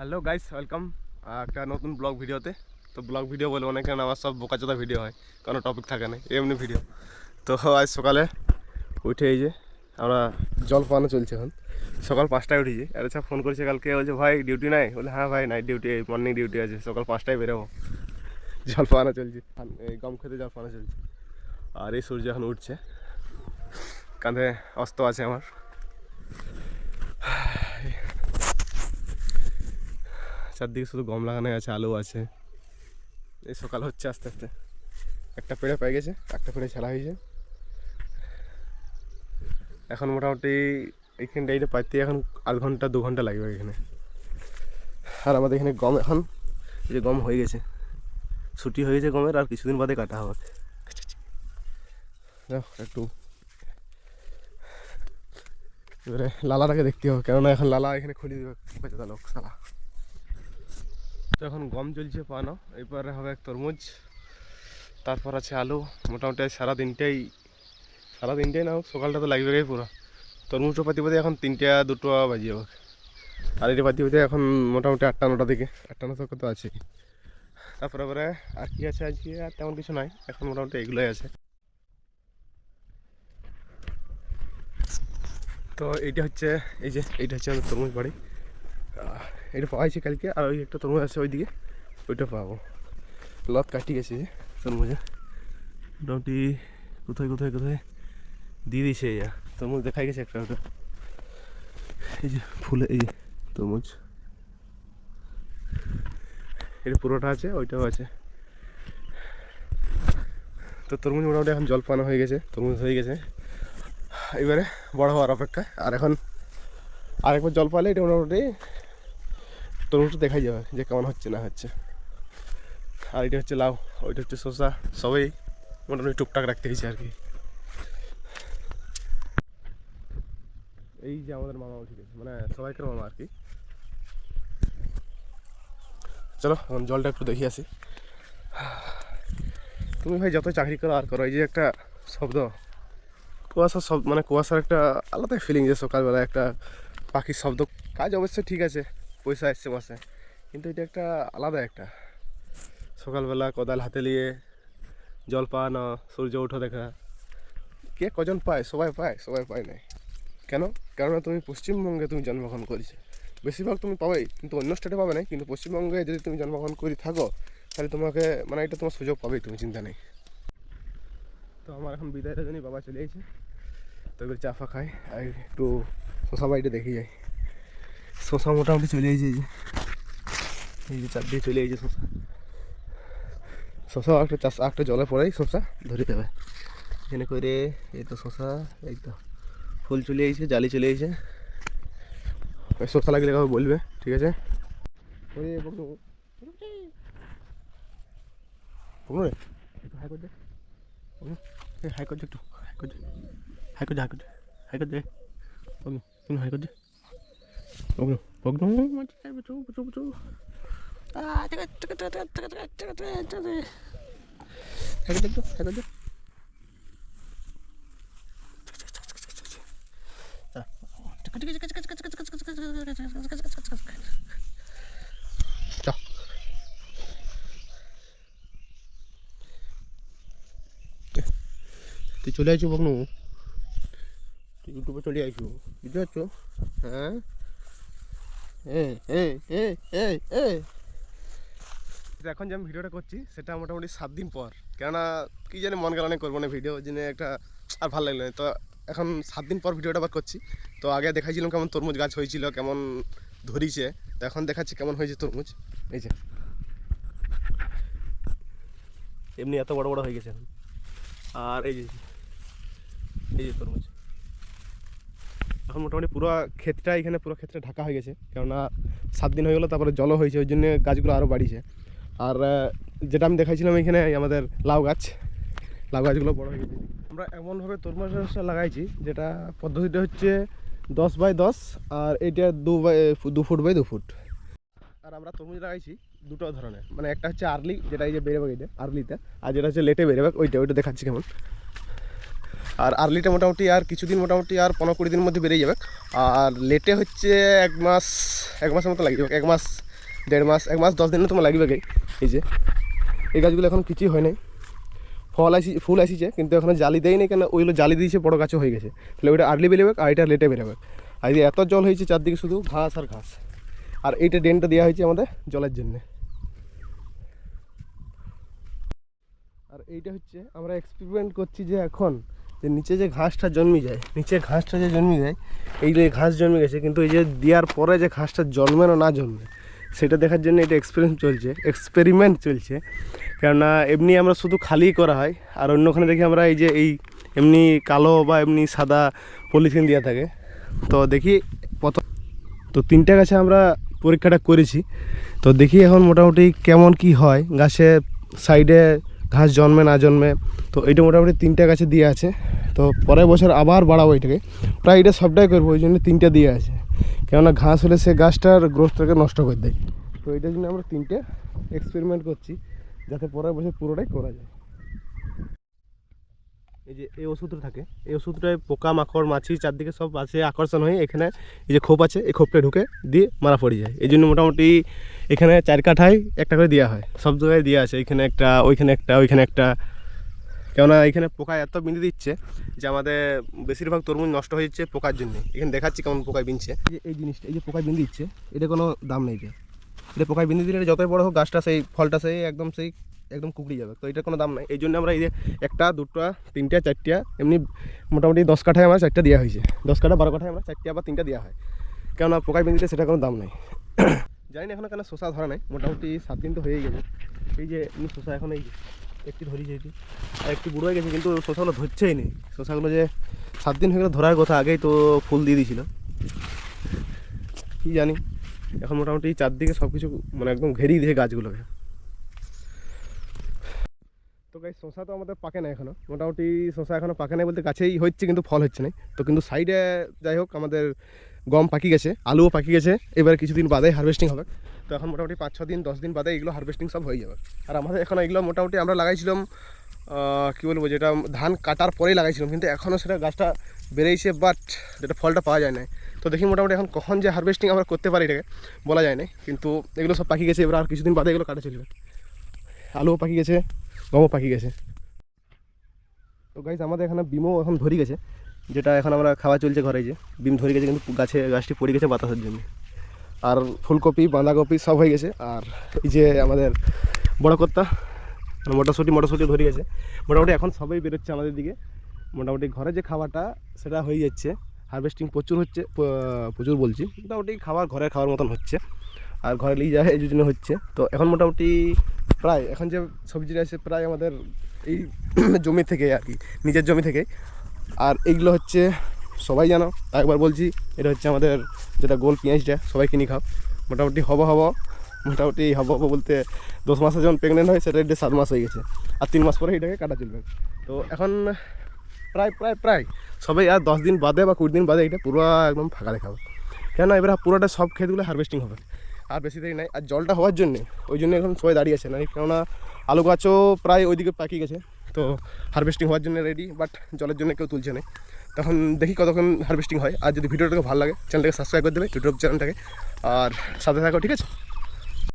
Hello guys, welcome একটা নতুন blog ভিডিওতে। তো ব্লগ ভিডিও বলে অনেকে আমার সব বোকাচোদা ভিডিও হয় কোনো টপিক থাকে না, এমনি ভিডিও তো আজ সকালে উঠে এই যে আমরা জল পানো চলছে এখন। সকাল পাঁচটায় উঠেছি। আর আচ্ছা ফোন করেছে কালকে, বলছে, ভাই ডিউটি নাই? বলে হ্যাঁ ভাই নাইট ডিউটি মর্নিং ডিউটি আছে, সকাল পাঁচটায় বেরোবো। জল পানো চলছে এই গম খেতে জল পানো চলছে। আর এই সূর্য এখন উঠছে। কাঁধে অস্ত আছে আমার। চারদিকে শুধু গম লাগানো আছে, আলু আছে। এই সকাল হচ্ছে আস্তে আস্তে। একটা পেড়ে পেয়ে গেছে, একটা পেড়ে ছাড়া হয়েছে। এখন মোটামুটি এইখানটা এইটা পাইতে এখন আধ ঘণ্টা, দু ঘণ্টা লাগবে এখানে। আর আমাদের এখানে গম এখন যে গম হয়ে গেছে। ছুটি হয়ে গেছে গমের, আর কিছুদিন বাদে কাটা হবে। একটু। এবারে লালাটাকে দেখতে হবে, কেননা এখন লালা এখানে খুলে দেবে লোক সালা তো এখন গম চলছে পানো। এরপরে হবে এক তরমুজ তারপর আছে আলু। মোটামুটি সারা দিনটাই সারা দিনটাই না হোক, সকালটা তো লাগবে পুরো। তরমুজটা পাতি পাতি এখন তিনটা দুটো বাজিয়ে যাবে আর এটা পাতি পাতি এখন মোটামুটি আটটা নটা দিকে। আটটা নটা তো আছে তারপরে পরে আর কি আছে আজকে? আর তেমন কিছু নাই। এখন মোটামুটি এগুলোই আছে। তো এইটা হচ্ছে এই যে এইটা হচ্ছে আমাদের তরমুজ বাড়ি। এটা পাওয়াইছি কালকে, আর ওই একটা তরমুজ আছে ওইদিকে, ওইটা পাবো। লত কাটি গেছে যে, তরমুজে। মোটামুটি কোথায় কোথায় কোথায়? দিয়ে দিয়েছে ইয়া তরমুজ দেখাই গেছে একটা ওটা। এই যে ফুলে, এই যে তরমুজ। এটা পুরোটা আছে, ওইটাও আছে। তো তরমুজ মোটামুটি এখন জল পানো হয়ে গেছে, তরমুজ হয়ে গেছে। এবারে বড় হওয়ার অপেক্ষা আর এখন আরেকবার জল পালে এটা মোটামুটি তরমুজটা দেখাই যাবে যে কেমন হচ্ছে না হচ্ছে। আর এটা হচ্ছে লাউ, ওইটা হচ্ছে শসা, সবই মোটামুটি টুকটাক রাখতে হয়েছে আর কি। এই যে আমাদের মামা উঠে গেছে মানে সবাইকার মামা আর কি। চলো, এখন জলটা একটু দেখি আসি। তুমি ভাই যত চাকরি করো আর করো, এই যে একটা শব্দ, কুয়াশার শব্দ মানে কুয়াশার একটা আলাদা ফিলিং যে সকালবেলা একটা পাখির শব্দ। কাজ অবশ্যই ঠিক আছে পয়সা এসছে মাসে। কিন্তু এটা একটা আলাদা একটা। সকালবেলা কোদাল হাতে নিয়ে জল পাওয়ানো, সূর্য ওঠা দেখা। কে কজন পায়? সবাই পায় সবাই পায় নাই। কেন? কেননা তুমি পশ্চিমবঙ্গে তুমি জন্মগ্রহণ করেছ। বেশিরভাগ তুমি পাবেই কিন্তু অন্য স্টেটে পাবে না কিন্তু পশ্চিমবঙ্গে যদি তুমি জন্মগ্রহণ করে থাকো, তাহলে তোমাকে মানে এটা তোমার সুযোগ পাবেই, তুমি চিন্তা নেই। তো আমার এখন বিদায়ের জন্য বাবা চলে এসেছে। তো চা ফা খাই, আর একটু শশা বাড়িটা দেখে যাই। শশা মোটামুটি চলে এসেছে এই যে। এই যে চারদিকে চলে এসেছে শশা। শশা একটা চাষ একটা জলে পড়েই শশা, ধরে যাবে। এখানে করে এই তো শশা, এই তো ফুল চলে এসেছে, জালি চলে এসেছে। শশা লাগলে কাউকে বলবে, ঠিক আছে? হাই করে দে। হাই করে দে একটু, হাই করে দে। হাই করে দে, হাই করে দে। হাই করে দে। হাই করে দে। বকনু বকনু বুচু বুচু বুচু আহ টাকা টাকা টাকা টাকা টাকা টাকা টাকা টাকা হাই করে দে একটু হাই করে দে চল তুই চলে আসছো বকনু তুই ইউটিউবে চলে আসছো বুঝতে পারছ হ্যাঁ এই এই এই এই এই এখন যে আমি ভিডিওটা করছি, সেটা মোটামুটি সাত দিন পর। কেননা কি জানি মন গেল অনেক করব না ভিডিও জেনে একটা আর ভালো লাগল না। তো এখন সাত দিন পর ভিডিওটা আবার করছি। তো আগে দেখাইছিলাম কেমন তরমুজ গাছ হয়েছিল, কেমন ধরিছে। তো এখন দেখাচ্ছি কেমন হয়েছে তরমুজ। এই যে। এমনি এত বড় বড় হয়ে গেছে আর এই যে এই যে তরমুজ। এখন মোটামুটি পুরো ক্ষেতটা এখানে, পুরো ক্ষেতটা ঢাকা হয়ে গেছে। কেননা সাত দিন হয়ে গেলো, তারপরে জলও হয়েছে, ওই জন্য গাছগুলো আরও বাড়িছে আর যেটা আমি দেখাইছিলাম এখানে, আমাদের লাউ গাছ। লাউ গাছগুলো বড় হয়ে গেছে। আমরা এমনভাবে তরমুজ লাগাইছি, যেটা পদ্ধতিটা হচ্ছে দশ বাই দশ, আর এটা দু বাই, দু ফুট বাই দু ফুট। আর আমরা তরমুজ লাগাইছি দুটো ধরনের। মানে একটা হচ্ছে আর্লি, যেটা এই যে বেরোবে এটা আর্লিতে, আর যেটা হচ্ছে লেটে বেরোবে ওইটা ওইটা দেখাচ্ছি কেমন। আর আর্লিটা মোটামুটি আর কিছুদিন মোটামুটি আর পনেরো কুড়ি দিনের মধ্যে বেরিয়ে যাবে। আর লেটে হচ্ছে এক মাস, এক মাসের মতো লাগিয়ে যাবে এক মাস, দেড় মাস, এক মাস, দশ দিনে তোমার লাগবে এই যে, এই গাছগুলো এখন কিছুই হয় নাই। ফল আসি, ফুল আসিছে, কিন্তু এখন জালি দেয়নি কেন? ওইগুলো জালি দিয়েছে, বড় গাছও হয়ে গেছে। তাহলে ওইটা আর্লি বেরোবে আর এটা লেটে বেরোবে। আর এই এত জল হয়েছে চারদিকে শুধু ঘাস আর ঘাস। আর এইটা ড্রেনটা দেওয়া হয়েছে আমাদের জলের জন্যে। আর এইটা হচ্ছে, আমরা এক্সপেরিমেন্ট করছি যে এখন যে নিচে যে ঘাসটা জন্মে যায়, নিচে ঘাসটা যে জন্মে যায়, এই যে ঘাস জন্মে গেছে, কিন্তু এই যে দেওয়ার পরে যে ঘাসটা জন্মে না জন্মে, সেটা দেখার জন্য এটা এক্সপেরিমেন্ট চলছে এক্সপেরিমেন্ট চলছে। কেননা এমনি আমরা শুধু খালি করা হয়, আর অন্যখানে দেখি আমরা এই যে এই এমনি কালো বা এমনি সাদা পলিথিন দেওয়া থাকে। তো দেখি প্রথম তো তিনটা গাছে আমরা পরীক্ষাটা করেছি। তো দেখি এখন মোটামুটি কেমন কি হয় গাছে সাইডে ঘাস জন্মে, না জন্মে, তো এইটা মোটামুটি তিনটা গাছে দিয়ে আছে। তো পরের বছর আবার বাড়াবো এটাকে। প্রায় এটা সবটাই করব, ওই জন্য তিনটা দিয়ে আছে। কেননা ঘাস হলে সে গাছটার গ্রোথটাকে নষ্ট করে দেয়। তো এটার জন্য আমরা তিনটে এক্সপেরিমেন্ট করছি, যাতে পরের বছর পুরোটাই করা যায়। এই যে, এই ওষুধটা থাকে। এই ওষুধটায় পোকা মাকড় মাছি চারদিকে সব আছে, আকর্ষণ হয়ে এখানে এই যে খোপ আছে, এই খোপটা ঢুকে দিয়ে মারা পড়ে যায়। এই জন্য মোটামুটি এখানে চার কাঠায় একটা করে দেওয়া হয়। সব জায়গায় দেওয়া আছে, এখানে একটা, ওইখানে একটা ওইখানে একটা। কেননা এখানে পোকা এত বিঁধে দিচ্ছে যে আমাদের বেশিরভাগ তরমুজ নষ্ট হয়ে যাচ্ছে পোকার জন্য। এখানে দেখাচ্ছি কেমন পোকায় বিনছে এই যে, এই জিনিসটা, এই যে পোকায় বিঁধে দিচ্ছে, এটা কোনো দাম নেই এটা পোকায় বিঁধে দিলে যতই বড় হোক, গাছটা সেই, ফলটা সেই, একদম সেই একদম কুকড়ি যাবে। তো এটার কোনো দাম নাই। এই জন্য আমরা এই যে একটা, দুটো, তিনটা, চারটা, এমনি মোটামুটি দশ কাঠায় আমার চারটা দেওয়া হয়েছে। দশ কাঠা, বারো কাঠায় আমরা চারটা বা তিনটা দেওয়া হয়। কেননা পোকায় বিঁধিতে সেটা কোনো দাম নেই। জানি না এখনও কেন শশা ধরা নাই। মোটামুটি সাত দিন তো হয়েই গেছে। এই যে এমনি শশা এখন এই একটি ধরি যেটি আর একটু বুড়ো হয়ে গেছে, কিন্তু শশাগুলো ধরছেই নেই শশাগুলো যে সাত দিন হয়ে গেলে ধরার কথা, আগেই তো ফুল দিয়ে দিয়েছিল। কি জানি, এখন মোটামুটি চারদিকে সব কিছু মানে একদম ঘেরিয়ে দিয়েছে গাছগুলোকে। তো গাই শশা তো আমাদের পাকে না এখনও। মোটামুটি শশা এখনও পাকে নাই বলতে গাছেই হচ্ছে, কিন্তু ফল হচ্ছে না তো কিন্তু সাইডে যাই হোক, আমাদের গম পাকি গেছে, আলুও পাকি গেছে। এবারে কিছুদিন বাদে হারভেস্টিং হবে। তো এখন মোটামুটি পাঁচ, ছ দিন, দশ দিন বাদে এগুলো হারভেস্টিং সব হয়ে যাবে। আর আমাদের এখন এগুলো মোটামুটি আমরা লাগাইছিলাম কী বলব যেটা, ধান কাটার পরেই লাগাইছিলাম। কিন্তু এখনও সেটা গাছটা বেড়েছে বাট যেটা ফলটা পাওয়া যায় না তো দেখি মোটামুটি এখন কখন যে হারভেস্টিং আমরা করতে পারি এটাকে, বলা যায় না কিন্তু এগুলো সব পাকি গেছে, এবার আর কিছুদিন বাদে এগুলো কাটা চলবে। আলুও পাকি গেছে। গমও পাকি গেছে। তো গাইজ আমাদের এখানে বিমও এখন ধরে গেছে, যেটা এখন আমরা খাওয়া চলছে ঘরে যে। বিম ধরে গেছে কিন্তু গাছে, গাছটি পড়ে গেছে বাতাসের জন্য। আর ফুলকপি, বাঁধাকপি সব হয়ে গেছে। আর এই যে আমাদের বড় কর্তা মানে মটরশুঁটি মটরশুঁটি ধরে গেছে। মোটামুটি এখন সবাই বেরোচ্ছে আমাদের দিকে। মোটামুটি ঘরে যে খাওয়াটা সেটা হয়ে যাচ্ছে। হারভেস্টিং প্রচুর হচ্ছে প্রচুর বলছি। মোটামুটি খাবার ঘরের খাওয়ার মতন হচ্ছে। আর ঘরে নিয়ে যায় এই জন্য হচ্ছে। তো এখন মোটামুটি প্রায়, এখন যে সবজিটা আছে প্রায় আমাদের এই জমি থেকে আর কি, নিজের জমি থেকে আর এইগুলো হচ্ছে, সবাই জানো, একবার বলছি, এটা হচ্ছে আমাদের যেটা গোল পেঁয়াজটা সবাই কিনে খাও। মোটামুটি হব হব, মোটামুটি হব হব বলতে দশ মাসে যখন প্রেগনেন্ট হয়, সেটা সাত মাস হয়ে গেছে। আর তিন মাস পরে এটাকে কাটা চলবে। তো এখন প্রায় প্রায় প্রায়, সবাই আর দশ দিন বাদে বা কুড়ি দিন বাদে এটা পুরো একদম ফাঁকা দেখাবে। কেন এবার পুরোটা সব ক্ষেতগুলো হারভেস্টিং হবে। আর বেশি দেরি নাই। আর জলটা হওয়ার জন্যে, ওই জন্য এখন সবাই দাঁড়িয়ে আছে। না কেননা আলু গাছও প্রায় ওইদিকে পাকিয়ে গেছে। তো হারভেস্টিং হওয়ার জন্য রেডি বাট জলের জন্য কেউ তুলছে না তখন দেখি কতক্ষণ হারভেস্টিং হয়। আর যদি ভিডিওটাকে ভালো লাগে চ্যানেলটাকে সাবস্ক্রাইব করে দেবে ইউটিউব চ্যানেলটাকে আর সাথে থাকো, ঠিক আছে?